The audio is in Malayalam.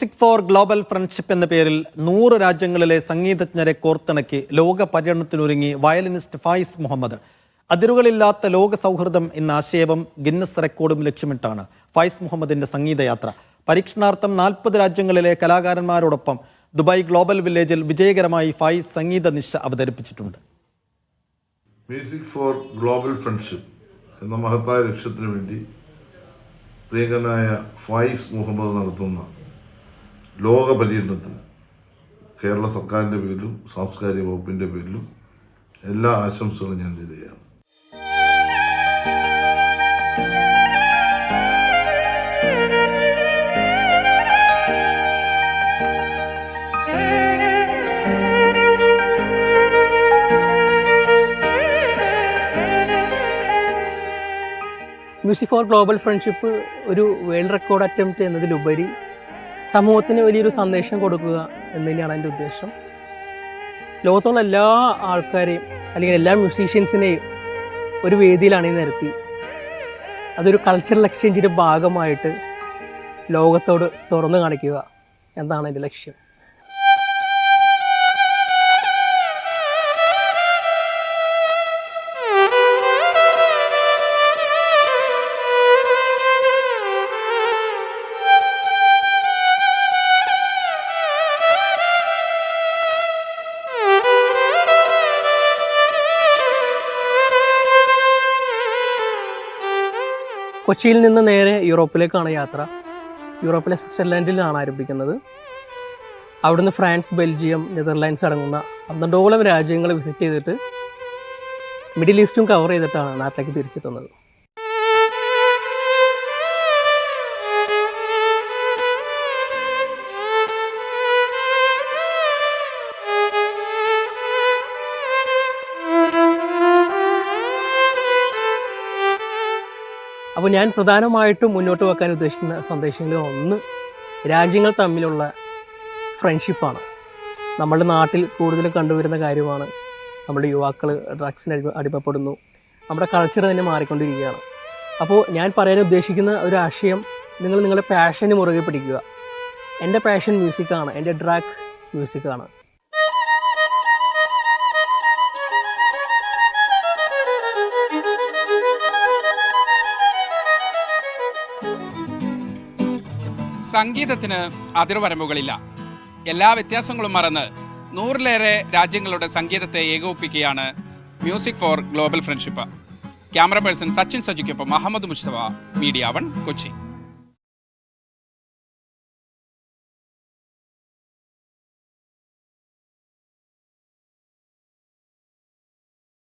മ്യൂസിക് ഫോർ ഗ്ലോബൽ ഫ്രണ്ട്ഷിപ്പ് എന്ന പേരിൽ നൂറ് രാജ്യങ്ങളിലെ സംഗീതജ്ഞരെ കോർത്തിണക്കി ലോക പര്യടനത്തിനൊരുങ്ങി വയലിനിസ്റ്റ് ഫായിസ് മുഹമ്മദ്. അതിരുകളില്ലാത്ത ലോക സൗഹൃദം എന്ന ആശയവും ഗിന്നസ് റെക്കോർഡും ലക്ഷ്യമിട്ടാണ് ഫായിസ് മുഹമ്മദിന്റെ സംഗീതയാത്ര. പരീക്ഷണാർത്ഥം നാൽപ്പത് രാജ്യങ്ങളിലെ കലാകാരന്മാരോടൊപ്പം ദുബായ് ഗ്ലോബൽ വില്ലേജിൽ വിജയകരമായി ഫായിസ് സംഗീത നിശ അവതരിപ്പിച്ചിട്ടുണ്ട്. മ്യൂസിക് ഫോർ ഗ്ലോബൽ ഫ്രണ്ട്ഷിപ്പ് എന്ന മഹത്തായ ലക്ഷ്യത്തിനു വേണ്ടി പ്രിയങ്കനായ ഫായിസ് മുഹമ്മദ് നടത്തുന്ന ലോക പര്യടനത്തിന് കേരള സർക്കാരിന്റെ പേരിലും സാംസ്കാരിക വകുപ്പിന്റെ പേരിലും എല്ലാ ആശംസകളും ഞാൻ നേരുകയാണ്. മ്യൂസിക് ഫോർ ഗ്ലോബൽ ഫ്രണ്ട്ഷിപ്പ് ഒരു വേൾഡ് റെക്കോർഡ് അറ്റംപ്റ്റ് എന്നതിലുപരി സമൂഹത്തിന് വലിയൊരു സന്ദേശം കൊടുക്കുക എന്ന് തന്നെയാണ് എന്റെ ഉദ്ദേശം. ലോകത്തുള്ള എല്ലാ ആൾക്കാരെയും അല്ലെങ്കിൽ എല്ലാ മ്യൂസീഷ്യൻസിനെയും ഒരു വേദിയിലാണ് ഈ നിരത്തി. അതൊരു കൾച്ചറൽ എക്സ്ചേഞ്ചിന്റെ ഭാഗമായിട്ട് ലോകത്തോട് തുറന്നു കാണിക്കുക. എന്നാണ് എന്റെ ലക്ഷ്യം? കൊച്ചിയിൽ നിന്ന് നേരെ യൂറോപ്പിലേക്കാണ് യാത്ര. യൂറോപ്പിലെ സ്വിറ്റ്സർലാൻഡിലാണ് ആരംഭിക്കുന്നത്. അവിടുന്ന് ഫ്രാൻസ് ബെൽജിയം നെതർലാൻഡ്സ് അടങ്ങുന്ന പന്ത്രണ്ടോളം രാജ്യങ്ങൾ വിസിറ്റ് ചെയ്തിട്ട് മിഡിൽ ഈസ്റ്റും കവർ ചെയ്തിട്ടാണ് നാട്ടിലേക്ക് തിരിച്ചെത്തുന്നത്. അപ്പോൾ ഞാൻ പ്രധാനമായിട്ടും മുന്നോട്ട് വെക്കാൻ ഉദ്ദേശിക്കുന്ന സന്ദേശങ്ങളിൽ ഒന്ന് രാജ്യങ്ങൾ തമ്മിലുള്ള ഫ്രണ്ട്ഷിപ്പാണ് നമ്മുടെ നാട്ടിൽ കൂടുതൽ കണ്ടുവരുന്ന കാര്യമാണ് നമ്മുടെ യുവാക്കൾ ഡ്രഗ്സിന് അടി അടിമപ്പെടുന്നു. നമ്മുടെ കൾച്ചർ തന്നെ മാറിക്കൊണ്ടിരിക്കുകയാണ്. അപ്പോൾ ഞാൻ പറയാൻ ഉദ്ദേശിക്കുന്ന ഒരു ആശയം നിങ്ങൾ നിങ്ങളുടെ പാഷന് മുറുകെ പിടിക്കുക. എന്റെ പാഷൻ മ്യൂസിക്കാണ് എന്റെ ഡ്രാഗ് മ്യൂസിക്കാണ് സംഗീതത്തിന് അതിർവരമ്പുകളില്ല. എല്ലാ വ്യത്യാസങ്ങളും മറന്ന് നൂറിലേറെ രാജ്യങ്ങളുടെ സംഗീതത്തെ ഏകോപിപ്പിക്കുകയാണ് music for global friendship. Camera person Sachin സജിക്കൊപ്പം Ahmed Mustafa media one Kochi.